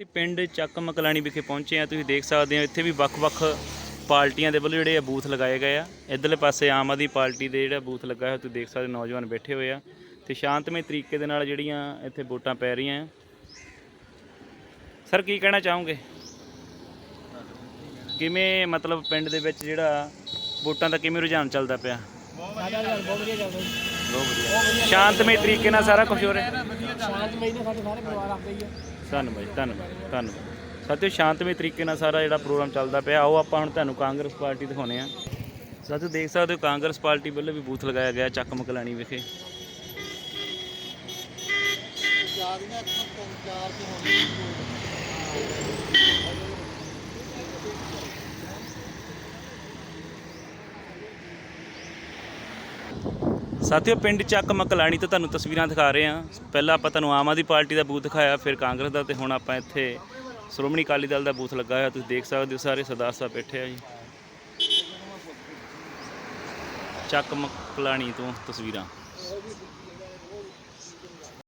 ਅਸੀਂ ਪਿੰਡ ਚੱਕ ਮਕਲਾਣੀ ਵਿਖੇ ਪਹੁੰਚੇ ਆ, ਤੁਸੀਂ ਦੇਖ ਸਕਦੇ ਹੋ, ਇੱਥੇ ਵੀ ਵੱਖ-ਵੱਖ ਪਾਰਟੀਆਂ ਦੇ ਵੱਲੋਂ ਜਿਹੜੇ ਆ ਬੂਥ ਲਗਾਏ ਗਏ ਆ। ਇਧਰਲੇ ਪਾਸੇ ਆਮ ਆਦਮੀ ਪਾਰਟੀ ਦੇ ਜਿਹੜਾ ਬੂਥ ਲੱਗਾ ਹੋਇਆ, ਤੁਸੀਂ ਦੇਖ ਸਕਦੇ ਹੋ, ਨੌਜਵਾਨ ਬੈਠੇ ਹੋਏ ਆ। ਤੇ ਸ਼ਾਂਤਮਈ ਤਰੀਕੇ ਦੇ ਨਾਲ ਜਿਹੜੀਆਂ ਇੱਥੇ ਵੋਟਾਂ ਪੈ ਰਹੀਆਂ ਸਰ, ਕੀ ਕਹਿਣਾ ਚਾਹੋਗੇ? ਕਿਵੇਂ ਮਤਲਬ ਪਿੰਡ ਦੇ ਵਿੱਚ ਜਿਹੜਾ ਵੋਟਾਂ ਦਾ ਕਿਵੇਂ ਰੁਝਾਨ ਚੱਲਦਾ ਪਿਆ? ਬਹੁਤ ਵਧੀਆ। ਚੱਲਦਾ ਬਹੁਤ ਵਧੀਆ ਸ਼ਾਂਤਮਈ ਤਰੀਕੇ ਨਾਲ ਸਾਰਾ ਕੁਝ ਹੋ ਰਿਹਾ। ਸ਼ਾਂਤਮਈ ਨੇ ਸਾਡੇ ਸਾਰੇ ਪਰਿਵਾਰ ਆਪਦੇ ਹੀ ਆ। ਧੰਨਵਾਦ ਜੀ, ਧੰਨਵਾਦ ਧੰਨਵਾਦ। ਸਾਥੀਓ ਸ਼ਾਂਤਮਈ ਤਰੀਕੇ ਨਾਲ ਸਾਰਾ ਜਿਹੜਾ ਪ੍ਰੋਗਰਾਮ ਚੱਲਦਾ ਪਿਆ ਆਓ ਆਪਾਂ ਹੁਣ ਤੁਹਾਨੂੰ ਕਾਂਗਰਸ ਪਾਰਟੀ ਦਿਖਾਉਣੇ ਆ ਸਾਥੀਓ ਦੇਖ ਸਕਦੇ ਹੋ ਕਾਂਗਰਸ ਪਾਰਟੀ ਵੱਲੋਂ ਵੀ ਬੂਥ ਲਗਾਇਆ ਗਿਆ ਚੱਕ ਮਕਲਾਣੀ ਵਿਖੇ। ਸਾਥੀਓ, ਪਿੰਡ ਚੱਕ ਮਕਲਾਣੀ ਤੋਂ ਤੁਹਾਨੂੰ ਤਸਵੀਰਾਂ ਦਿਖਾ ਰਹੇ ਹਾਂ। ਪਹਿਲਾਂ ਆਪਾਂ ਤੁਹਾਨੂੰ ਆਮ ਆਦਮੀ ਪਾਰਟੀ ਦਾ ਬੂਥ ਦਿਖਾਇਆ, ਫਿਰ ਕਾਂਗਰਸ ਦਾ ਤੇ ਹੁਣ ਆਪਾਂ ਇੱਥੇ ਸ਼੍ਰੋਮਣੀ ਅਕਾਲੀ ਦਲ ਦਾ ਬੂਥ ਲੱਗਾ ਹੋਇਆ, ਤੁਸੀਂ ਦੇਖ ਸਕਦੇ ਹੋ ਸਾਰੇ ਸਰਦਾਰ ਸਾਹਿਬ ਬੈਠੇ ਆ ਜੀ। ਚੱਕ ਮਕਲਾਣੀ ਤੋਂ ਤਸਵੀਰਾਂ।